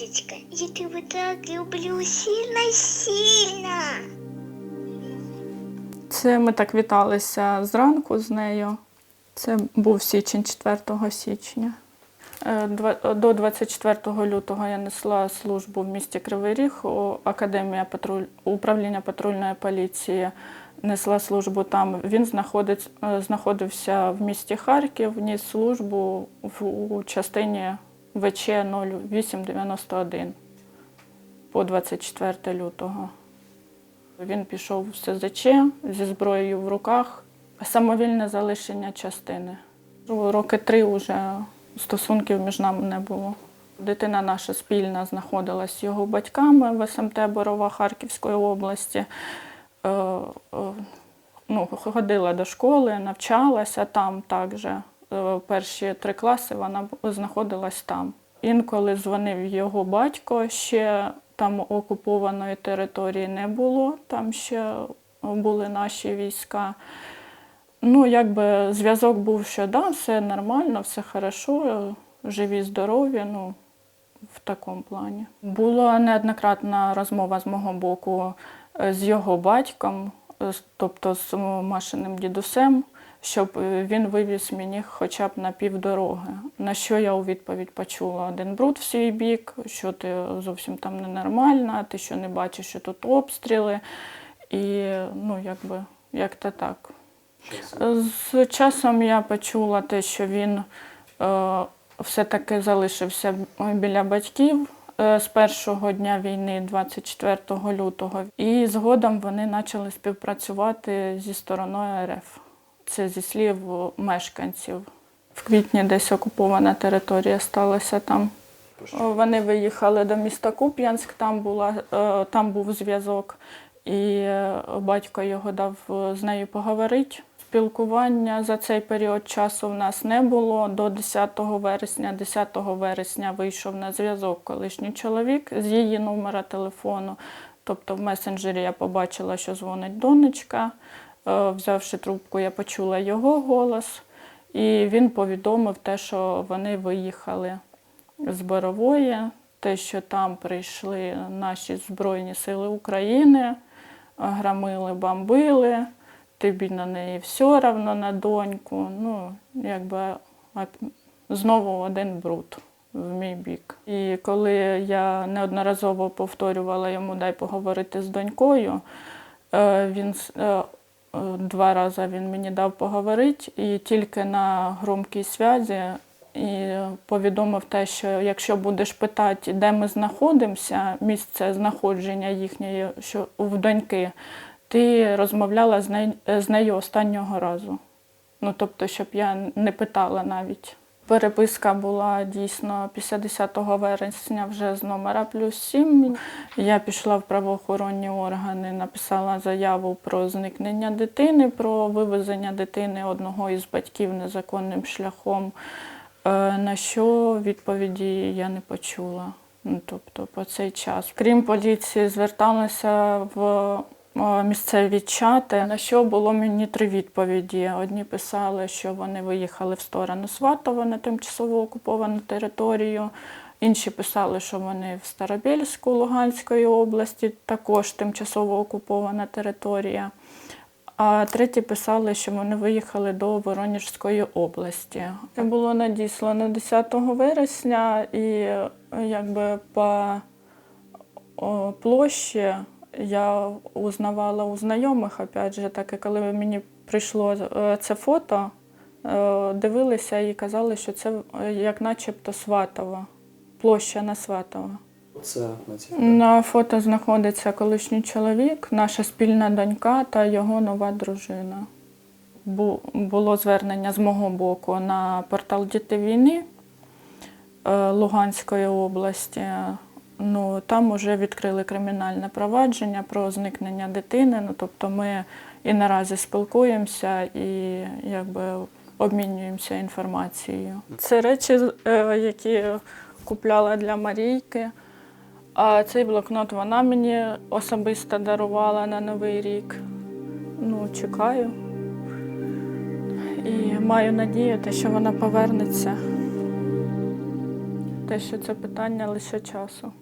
Марічечка, я тебе так люблю сильно, сильно. Це ми так віталися зранку з нею. Це був січень 4 січня. Е, До 24 лютого я несла службу в місті Кривий Ріг, Академія патруль... управління патрульної поліції несла службу там. Він е, знаходився в місті Харків, ніс службу в... частині ВЧ 0891 по 24 лютого. Він пішов в СЗЧ зі зброєю в руках. Самовільне залишення частини. Роки три вже стосунків між нами не було. Дитина наша спільна знаходилась з його батьками в СМТ Борова Харківської області. Е, е, ну, ходила до школи, навчалася там також. Е, Перші три класи вона знаходилась там. Інколи дзвонив його батько, ще там окупованої території не було, там ще були наші війська. Ну, якби зв'язок був, що да, все нормально, все хорошо, живі, здорові, ну, в такому плані. Була неоднократна розмова з мого боку е, з його батьком, е, тобто з Машиним дідусем, щоб е, він вивіз мені хоча б на півдороги. На що я у відповідь почула один бруд в свій бік, що ти зовсім там ненормальна, ти що не бачиш, що тут обстріли. І ну, якби, як то так. З часом я почула те, що він е, все-таки залишився біля батьків е, з першого дня війни, 24 лютого, і згодом вони почали співпрацювати зі стороною РФ. Це зі слів мешканців. В квітні десь окупована територія сталася там. Вони виїхали до міста Куп'янськ, там, була, е, там був зв'язок, і е, батько його дав е, з нею поговорити. Спілкування за цей період часу в нас не було. До 10 вересня, 10 вересня вийшов на зв'язок колишній чоловік з її номера телефону. Тобто в месенджері я побачила, що дзвонить донечка. Е, Взявши трубку, я почула його голос, і він повідомив те, що вони виїхали з Борової, те, що там прийшли наші Збройні Сили України, громили, бомбили, тобі на неї все равно на доньку. Ну, якби знову один бруд в мій бік. І коли я неодноразово повторювала йому дай поговорити з донькою, е, він е, два рази він мені дав поговорити, і тільки на громкій связі і повідомив те, що якщо будеш питати, де ми знаходимося, місце знаходження їхньої що в доньки, ти розмовляла з нею, з нею останнього разу. Ну тобто, щоб я не питала навіть. Переписка була дійсно після 10 вересня вже з номера плюс 7. Я пішла в правоохоронні органи, написала заяву про зникнення дитини, про вивезення дитини одного із батьків незаконним шляхом. Е, На що відповіді я не почула. Ну, тобто по цей час. Крім поліції, зверталася в місцеві чати, на що було мені три відповіді. Одні писали, що вони виїхали в сторону Сватова на тимчасово окуповану територію. Інші писали, що вони в Старобільську Луганської області, також тимчасово окупована територія. А треті писали, що вони виїхали до Воронежської області. Це було надіслано 10 вересня, і якби по площі я узнавала у знайомих, опять же, так і коли мені прийшло е, це фото, е, дивилися і казали, що це е, як начебто Сватова, площа на Сватова. Це на цій На фото знаходиться колишній чоловік, наша спільна донька та його нова дружина. Бу- Було звернення з мого боку на портал Діти війни Луганської області. Ну, там вже відкрили кримінальне провадження про зникнення дитини. Ну, тобто ми і наразі спілкуємося і якби обмінюємося інформацією. Це речі, е, які купляла для Марійки. А цей блокнот вона мені особисто дарувала на Новий рік. Ну, чекаю. І маю надію, те, що вона повернеться. те, що це питання лише часу.